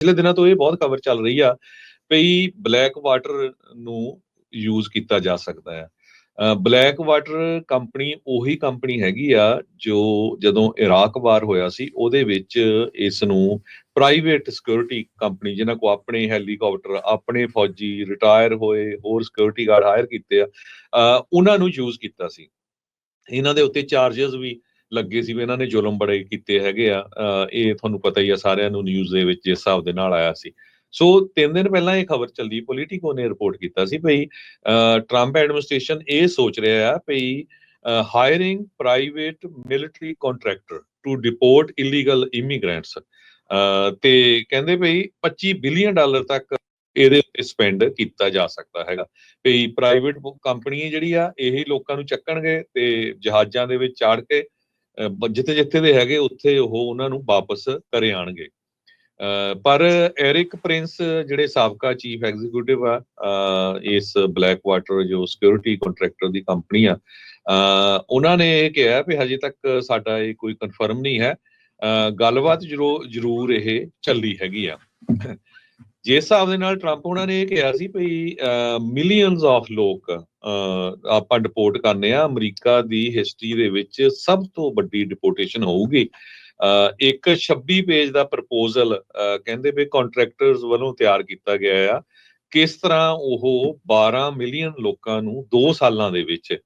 ਪਿਛਲੇ ਦਿਨਾਂ ਤੋਂ ਇਹ ਬਹੁਤ ਖਬਰ ਚੱਲ ਰਹੀ ਆ ਵੀ ਬਲੈਕ ਵਾਟਰ ਨੂੰ ਯੂਜ਼ ਕੀਤਾ ਜਾ ਸਕਦਾ ਹੈ। ਬਲੈਕ ਵਾਟਰ ਕੰਪਨੀ ਉਹੀ ਕੰਪਨੀ ਹੈਗੀ ਆ ਜੋ ਜਦੋਂ ਇਰਾਕ ਵਾਰ ਹੋਇਆ ਸੀ, ਉਹਦੇ ਵਿੱਚ ਇਸ ਨੂੰ ਪ੍ਰਾਈਵੇਟ ਸਿਕਿਉਰਿਟੀ ਕੰਪਨੀ ਜਿਨ੍ਹਾਂ ਕੋ ਆਪਣੇ ਹੈਲੀਕਾਪਟਰ ਆਪਣੇ ਫੌਜੀ ਰਿਟਾਇਰ ਹੋਏ, ਹੋਰ ਸਿਕਿਉਰਿਟੀ ਗਾਰਡ ਹਾਇਰ ਕੀਤੇ ਆ ਉਹਨਾਂ ਨੂੰ ਯੂਜ਼ ਕੀਤਾ ਸੀ। ਇਹਨਾਂ ਦੇ ਉੱਤੇ ਚਾਰजेस ਵੀ ਲੱਗੇ ਸੀ ਵੀ ਇਹਨਾਂ ਨੇ ਜ਼ੁਲਮ ਬੜੇ ਕੀਤੇ ਹੈਗੇ ਆ ਇਹ ਤੁਹਾਨੂੰ ਪਤਾ ਹੀ ਆ, ਸਾਰਿਆਂ ਨੂੰ ਨਿਊਜ਼ ਦੇ ਵਿੱਚ ਜਿਸ ਹਿਸਾਬ ਦੇ ਨਾਲ ਆਇਆ ਸੀ। ਸੋ ਤਿੰਨ ਦਿਨ ਪਹਿਲਾਂ ਇਹ ਖਬਰ ਚੱਲੀ ਪੋਲੀਟੀਕੋ ਨੇ ਰਿਪੋਰਟ ਕੀਤਾ ਸੀ ਭਈ ਟਰੰਪ ਐਡਮਿਨਿਸਟ੍ਰੇਸ਼ਨ ਇਹ ਸੋਚ ਰਿਹਾ ਹੈ ਭਈ hiring private military contractor to deport illegal immigrants ਤੇ ਕਹਿੰਦੇ ਭਈ 25 ਬਿਲੀਅਨ ਡਾਲਰ ਤੱਕ ਇਹਦੇ ਉੱਤੇ ਸਪੈਂਡ ਕੀਤਾ ਜਾ ਸਕਦਾ ਹੈਗਾ। ਭਈ ਪ੍ਰਾਈਵੇਟ ਕੰਪਨੀ ਜਿਹੜੀ ਆ ਇਹ ਲੋਕਾਂ ਨੂੰ ਚੱਕਣਗੇ ਤੇ ਜਹਾਜ਼ਾਂ ਦੇ ਵਿੱਚ ਚਾੜ ਕੇ ਜਿੱਥੇ ਜਿੱਥੇ ਦੇ ਹੈਗੇ, ਉੱਥੇ ਉਹ ਉਹਨਾਂ ਨੂੰ ਵਾਪਸ ਕਰੇ ਆਣਗੇ। ਪਰ ਐਰਿਕ ਪ੍ਰਿੰਸ ਜਿਹੜੇ ਸਾਬਕਾ ਚੀਫ ਐਗਜ਼ੀਕਿਊਟਿਵ ਆ ਇਸ ਬਲੈਕ ਵਾਟਰ ਜੋ ਸਿਕਿਉਰਿਟੀ ਕੰਟਰੈਕਟਰ ਦੀ ਕੰਪਨੀ ਆ ਉਹਨਾਂ ਨੇ ਇਹ ਕਿਹਾ ਵੀ ਹਜੇ ਤੱਕ ਸਾਡਾ ਇਹ ਕੋਈ ਕਨਫਰਮ ਨਹੀਂ ਹੈ। ਗੱਲਬਾਤ ਜ਼ਰੂਰ ਇਹ ਚੱਲੀ ਹੈਗੀ ਆ। ਜਿਸ ਹਿਸਾਬ ਦੇ ਨਾਲ ਟਰੰਪ ਉਹਨਾਂ ਨੇ ਇਹ ਕਿਹਾ ਸੀ ਭਈ ਮਿਲੀਅਨਸ ਆਫ ਲੋਕ ਆਪਾਂ ਡਿਪੋਰਟ ਕਰਨੇ ਆ, ਅਮਰੀਕਾ ਦੀ ਹਿਸਟਰੀ ਦੇ ਵਿੱਚ ਸਭ ਤੋਂ ਵੱਡੀ ਡਿਪੋਰਟੇਸ਼ਨ ਹੋਊਗੀ। ਇੱਕ 26 ਪੇਜ ਦਾ ਪ੍ਰਪੋਜ਼ਲ ਕਹਿੰਦੇ ਵੀ ਕੰਟਰੈਕਟਰਸ ਵੱਲੋਂ ਤਿਆਰ ਕੀਤਾ ਗਿਆ ਆ, ਕਿਸ ਤਰ੍ਹਾਂ ਉਹ 12 ਮਿਲੀਅਨ ਲੋਕਾਂ ਨੂੰ 2 ਸਾਲਾਂ ਦੇ ਵਿੱਚ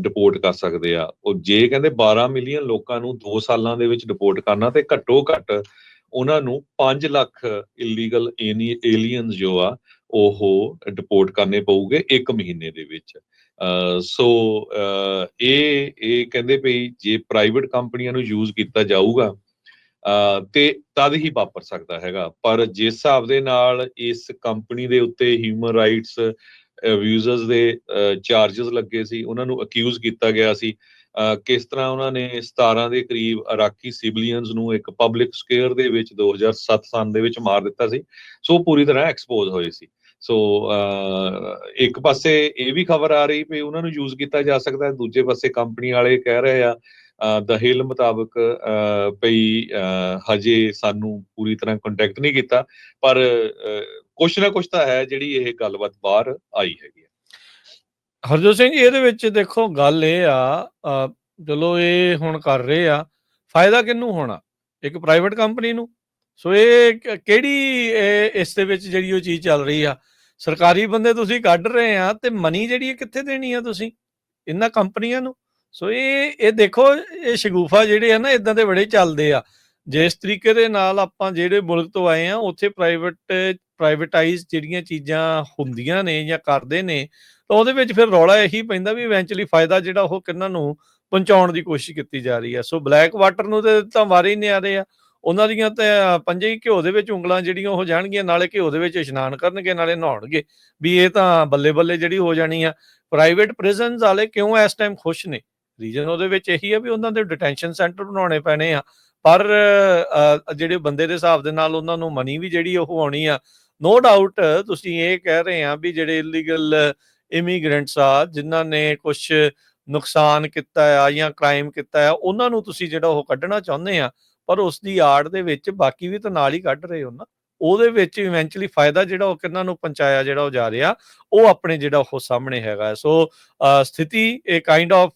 ਡਿਪੋਰਟ ਕਰ ਸਕਦੇ ਆ। ਉਹ ਜੇ ਕਹਿੰਦੇ 12 ਮਿਲੀਅਨ ਲੋਕਾਂ ਨੂੰ 2 ਸਾਲਾਂ ਦੇ ਵਿੱਚ ਡਿਪੋਰਟ ਕਰਨਾ ਤੇ ਘੱਟੋ ਘੱਟ ਉਹਨਾਂ ਨੂੰ 5 ਲੱਖ ਇਲੀਗਲ ਏਲੀਅਨਸ ਜੋ ਆ, ਉਹ ਡਿਪੋਰਟ ਕਰਨੇ ਪਊਗੇ 1 ਮਹੀਨੇ ਦੇ ਵਿੱਚ। ਸੋ ਇਹ ਇਹ ਕਹਿੰਦੇ ਪਈ ਜੇ ਪ੍ਰਾਈਵੇਟ ਕੰਪਨੀਆਂ ਨੂੰ ਯੂਜ਼ ਕੀਤਾ ਜਾਊਗਾ ਤੇ ਤਦ ਹੀ ਵਾਪਰ ਸਕਦਾ ਹੈਗਾ। ਪਰ ਜਿਸ ਹਿਸਾਬ ਦੇ ਨਾਲ ਇਸ ਕੰਪਨੀ ਦੇ ਉੱਤੇ ਹਿਊਮਨ ਰਾਈਟਸ ਅਬਿਊਜ਼ਰਸ ਦੇ ਚਾਰजेस ਲੱਗੇ ਸੀ, ਉਹਨਾਂ ਨੂੰ ਅਕਿਊਜ਼ ਕੀਤਾ ਗਿਆ ਸੀ ਕਿਸ ਤਰ੍ਹਾਂ ਉਹਨਾਂ ਨੇ 17 ਦੇ ਕਰੀਬ ਇਰਾਕੀ ਸਿਵਲੀਅਨਸ ਨੂੰ ਇੱਕ ਪਬਲਿਕ ਸਕੇਅਰ ਦੇ ਵਿੱਚ 2007 ਸਾਲ ਦੇ ਵਿੱਚ ਮਾਰ ਦਿੱਤਾ ਸੀ। ਸੋ ਪੂਰੀ ਤਰ੍ਹਾਂ ਐਕਸਪੋਜ਼ ਹੋਏ ਸੀ। ਸੋ ਇੱਕ ਪਾਸੇ ਇਹ ਵੀ ਖਬਰ ਆ ਰਹੀ ਵੀ ਉਹਨਾਂ ਨੂੰ ਯੂਜ਼ ਕੀਤਾ ਜਾ ਸਕਦਾ ਹੈ, ਦੂਜੇ ਪਾਸੇ ਕੰਪਨੀ ਵਾਲੇ ਕਹਿ ਰਹੇ ਆ ਦ ਹਿਲ ਮੁਤਾਬਕ ਪਈ ਹਜੇ ਸਾਨੂੰ ਪੂਰੀ ਤਰ੍ਹਾਂ ਕੰਟੈਕਟ ਨਹੀਂ ਕੀਤਾ, ਪਰ ਕੁਛ ਨਾ ਕੁਛ ਤਾਂ ਹੈ ਜਿਹੜੀ ਇਹ ਗੱਲਬਾਤ ਬਾਹਰ ਆਈ ਹੈਗੀ ਹਰਜੋਤ ਸਿੰਘ ਜੀ, ਇਹਦੇ ਵਿੱਚ ਦੇਖੋ ਗੱਲ ਇਹ ਆ ਚਲੋ ਇਹ ਹੁਣ ਕਰ ਰਹੇ ਆ, ਫਾਇਦਾ ਕਿਹਨੂੰ ਹੋਣਾ? ਇੱਕ ਪ੍ਰਾਈਵੇਟ ਕੰਪਨੀ ਨੂੰ? ਸੋ ਇਹ ਕਿਹੜੀ ਇਸ ਦੇ ਵਿੱਚ ਜਿਹੜੀ ਉਹ ਚੀਜ਼ ਚੱਲ ਰਹੀ ਆ? ਸਰਕਾਰੀ ਬੰਦੇ ਤੁਸੀਂ ਕੱਢ ਰਹੇ ਆ ਤੇ ਮਨੀ ਜਿਹੜੀ ਕਿੱਥੇ ਦੇਣੀ ਆ ਤੁਸੀਂ? ਇਹਨਾਂ ਕੰਪਨੀਆਂ ਨੂੰ? ਸੋ ਇਹ ਇਹ ਦੇਖੋ, ਇਹ ਸ਼ਗੂਫਾ ਜਿਹੜੇ ਆ ਨਾ ਇਦਾਂ ਦੇ ਬੜੇ ਚੱਲਦੇ ਆ। ਜਿਸ ਤਰੀਕੇ ਦੇ ਨਾਲ ਆਪਾਂ ਜਿਹੜੇ ਮੁਲਕ ਤੋਂ ਆਏ ਆ, ਉੱਥੇ ਪ੍ਰਾਈਵੇਟ ਪ੍ਰਾਈਵੇਟਾਈਜ਼ ਜਿਹੜੀਆਂ ਚੀਜ਼ਾਂ ਹੁੰਦੀਆਂ ਨੇ ਜਾਂ ਕਰਦੇ ਨੇ, ਤਾਂ ਉਹਦੇ ਵਿੱਚ ਫਿਰ ਰੌਲਾ ਇਹੀ ਪੈਂਦਾ ਵੀ ਇਵੈਂਚੁਅਲੀ ਫਾਇਦਾ ਜਿਹੜਾ ਉਹ ਕਿੰਨਾਂ ਨੂੰ ਪਹੁੰਚਾਉਣ ਦੀ ਕੋਸ਼ਿਸ਼ ਕੀਤੀ ਜਾ ਰਹੀ ਹੈ ਸੋ ਬਲੈਕ ਵਾਟਰ ਨੂੰ ਤੇ ਤਾਂ ਵਾਰੇ ਨਹੀਂ ਆ ਰਹੇ ਆ। ਉਹਨਾਂ ਦੀਆਂ ਤਾਂ ਪੰਜੇ ਹੀ ਘਿਓ ਦੇ ਵਿੱਚ ਉਂਗਲਾਂ ਜਿਹੜੀਆਂ ਉਹ ਜਾਣਗੀਆਂ, ਨਾਲੇ ਘਿਓ ਦੇ ਵਿੱਚ ਇਸ਼ਨਾਨ ਕਰਨਗੇ, ਨਾਲੇ ਨਹਾਉਣਗੇ। ਵੀ ਇਹ ਤਾਂ ਬੱਲੇ ਬੱਲੇ ਜਿਹੜੀ ਹੋ ਜਾਣੀ ਆ। ਪ੍ਰਾਈਵੇਟ ਪ੍ਰਿਜ਼ਨਸ ਵਾਲੇ ਕਿਉਂ ਇਸ ਟਾਈਮ ਖੁਸ਼ ਨੇ? ਰੀਜਨ ਉਹਦੇ ਵਿੱਚ ਇਹੀ ਆ ਵੀ ਉਹਨਾਂ ਦੇ ਡਿਟੈਂਸ਼ਨ ਸੈਂਟਰ ਬਣਾਉਣੇ ਪੈਣੇ ਆ। ਪਰ ਜਿਹੜੇ ਬੰਦੇ ਦੇ ਹਿਸਾਬ ਦੇ ਨਾਲ ਉਹਨਾਂ ਨੂੰ ਮਨੀ ਵੀ ਜਿਹੜੀ ਉਹ ਆਉਣੀ ਆ ਨੋ ਡਾਊਟ ਤੁਸੀਂ ਇਹ ਕਹਿ ਰਹੇ ਆ ਵੀ ਜਿਹੜੇ ਇਲੀਗਲ ਇਮੀਗ੍ਰੈਂਟਸ ਆ, ਜਿਨ੍ਹਾਂ ਨੇ ਕੁਝ ਨੁਕਸਾਨ ਕੀਤਾ ਆ ਜਾਂ ਕ੍ਰਾਈਮ ਕੀਤਾ ਆ, ਉਹਨਾਂ ਨੂੰ ਤੁਸੀਂ ਜਿਹੜਾ ਉਹ ਕੱਢਣਾ ਚਾਹੁੰਦੇ ਆ, ਪਰ ਉਸ ਦੀ ਆੜ ਦੇ ਵਿੱਚ ਬਾਕੀ ਵੀ ਤਾਂ ਨਾਲ ਹੀ ਕੱਢ ਰਹੇ ਹੋ ਨਾ, ਉਹਦੇ ਵਿੱਚ ਇਵੈਂਚੁਅਲੀ ਫਾਇਦਾ ਜਿਹੜਾ ਉਹ ਕਿੰਨਾਂ ਨੂੰ ਪਹੁੰਚਾਇਆ, ਜਿਹੜਾ ਉਹ ਜਾ ਰਿਹਾ, ਉਹ ਆਪਣੇ ਜਿਹੜਾ ਉਹ ਸਾਹਮਣੇ ਹੈਗਾ। ਸੋ ਸਥਿਤੀ ਇਹ ਕਾਈਂਡ ਆਫ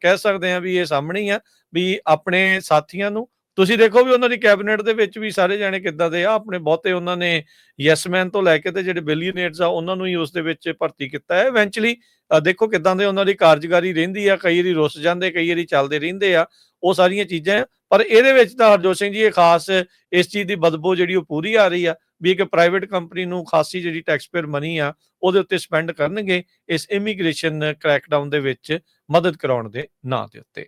ਕਹਿ ਸਕਦੇ ਆ ਵੀ ਇਹ ਸਾਹਮਣੇ ਹੀ ਆ ਵੀ ਆਪਣੇ ਸਾਥੀਆਂ ਨੂੰ ਤੁਸੀਂ ਦੇਖੋ ਵੀ ਉਹਨਾਂ ਦੀ ਕੈਬਨਿਟ ਦੇ ਵਿੱਚ ਵੀ ਸਾਰੇ ਜਾਣੇ ਕਿੱਦਾਂ ਦੇ ਆ, ਆਪਣੇ ਬਹੁਤੇ ਉਹਨਾਂ ਨੇ ਯੈਸਮੈਨ ਤੋਂ ਲੈ ਕੇ ਤੇ ਜਿਹੜੇ ਬਿਲੀਅਨਰਸ ਆ, ਉਹਨਾਂ ਨੂੰ ਹੀ ਉਸ ਦੇ ਵਿੱਚ ਭਰਤੀ ਕੀਤਾ ਹੈ। ਇਵੈਂਚੁਅਲੀ ਦੇਖੋ ਕਿੱਦਾਂ ਦੇ ਉਹਨਾਂ ਦੀ ਕਾਰਜਕਾਰੀ ਰਹਿੰਦੀ ਆ, ਕਈ ਵਾਰੀ ਰੁੱਸ ਜਾਂਦੇ, ਕਈ ਵਾਰੀ ਚੱਲਦੇ ਰਹਿੰਦੇ ਆ, ਉਹ ਸਾਰੀਆਂ ਚੀਜ਼ਾਂ ਪਰ ਇਹਦੇ ਵਿੱਚ ਤਾਂ ਹਰਜੋਤ ਸਿੰਘ ਜੀ, ਇਹ ਖਾਸ ਇਸ ਚੀਜ਼ ਦੀ ਬਦਬੂ ਜਿਹੜੀ ਉਹ ਪੂਰੀ ਆ ਰਹੀ ਆ, ਵੀ ਇੱਕ ਪ੍ਰਾਈਵੇਟ ਕੰਪਨੀ ਨੂੰ ਖਾਸੀ ਜਿਹੜੀ ਟੈਕਸਪੇਅਰ ਮਨੀ ਆ, ਉਹਦੇ ਉੱਤੇ ਸਪੈਂਡ ਕਰਨਗੇ, ਇਸ ਇਮੀਗ੍ਰੇਸ਼ਨ ਕ੍ਰੈਕਡਾਊਨ ਦੇ ਵਿੱਚ ਮਦਦ ਕਰਾਉਣ ਦੇ ਨਾਂ ਦੇ ਉੱਤੇ।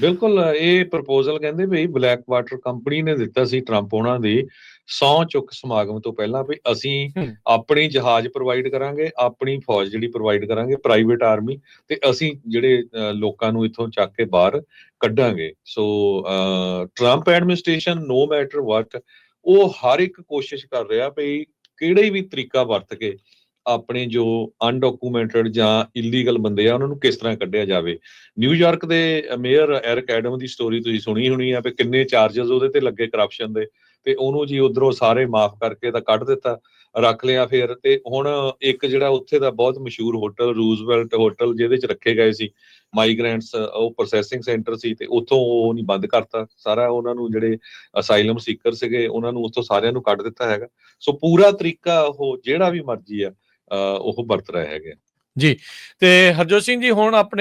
ਬਿਲਕੁਲ ਇਹ ਪ੍ਰਪੋਜ਼ਲ ਕਹਿੰਦੇ ਵੀ ਬਲੈਕ ਵਾਟਰ ਕੰਪਨੀ ਨੇ ਦਿੱਤਾ ਸੀ ਟਰੰਪ ਉਹਨਾਂ ਦੀ ਸੌ ਚੁੱਕ ਸਮਾਗਮ ਤੋਂ ਪਹਿਲਾਂ ਵੀ ਅਸੀਂ ਆਪਣੀ ਜਹਾਜ਼ ਪ੍ਰੋਵਾਈਡ ਕਰਾਂਗੇ ਆਪਣੀ ਫੌਜ ਜਿਹੜੀ ਪ੍ਰੋਵਾਈਡ ਕਰਾਂਗੇ ਪ੍ਰਾਈਵੇਟ ਆਰਮੀ ਤੇ ਅਸੀਂ ਜਿਹੜੇ ਲੋਕਾਂ ਨੂੰ ਇੱਥੋਂ ਚੱਕ ਕੇ ਬਾਹਰ ਕੱਢਾਂਗੇ। So Trump administration no matter what ਉਹ ਹਰ ਇੱਕ ਕੋਸ਼ਿਸ਼ ਕਰ ਰਿਹਾ ਵੀ ਕਿਹੜੇ ਵੀ ਤਰੀਕਾ ਵਰਤ ਕੇ ਆਪਣੇ ਜੋ ਅਨਡਾਕੂਮੈਂਟਡ ਜਾਂ ਇਲੀਗਲ ਬੰਦੇ ਆ, ਉਹਨਾਂ ਨੂੰ ਕਿਸ ਤਰ੍ਹਾਂ ਕੱਢਿਆ ਜਾਵੇ? ਨਿਊਯਾਰਕ ਦੇ ਮੇਅਰ ਐਰਿਕ ਐਡਮ ਦੀ ਸਟੋਰੀ ਤੁਸੀਂ ਸੁਣੀ ਹੋਣੀ ਆ ਕਿ ਕਿੰਨੇ ਚਾਰजेस ਉਹਦੇ ਤੇ ਲੱਗੇ ਕਰਪਸ਼ਨ ਦੇ ਤੇ ਉਹਨੂੰ ਜੀ ਉਧਰੋਂ ਸਾਰੇ ਮਾਫ ਕਰਕੇ ਤਾਂ ਕੱਢ ਦਿੱਤਾ, ਰੱਖ ਲਿਆ ਫਿਰ ਤੇ ਹੁਣ ਇੱਕ ਜਿਹੜਾ ਉੱਥੇ ਦਾ ਬਹੁਤ ਮਸ਼ਹੂਰ ਹੋਟਲ ਰੂਜ਼ਵੈਲਟ ਹੋਟਲ ਜਿਹਦੇ ਚ ਰੱਖੇ ਗਏ ਸੀ ਮਾਈਗ੍ਰੈਂਟਸ ਉਹ ਪ੍ਰੋਸੈਸਿੰਗ ਸੈਂਟਰ ਸੀ ਤੇ ਉੱਥੋਂ ਉਹ ਨਹੀਂ ਬੰਦ ਕਰਤਾ। ਸਾਰਾ ਉਹਨਾਂ ਨੂੰ ਜਿਹੜੇ ਅਸਾਈਲਮ ਸੀਕਰ ਸੀਗੇ, ਉਹਨਾਂ ਨੂੰ ਉੱਥੋਂ ਸਾਰਿਆਂ ਨੂੰ ਕੱਢ ਦਿੱਤਾ ਹੈਗਾ। ਸੋ ਪੂਰਾ ਤਰੀਕਾ ਉਹ ਜਿਹੜਾ ਵੀ ਮਰਜ਼ੀ ਆ ਉਹ ਵਰਤ ਰਹੇ ਰਿਹਾ ਜੀ ਤੇ ਹਰਜੋਤ ਸਿੰਘ ਜੀ ਹੁਣ ਆਪਣੇ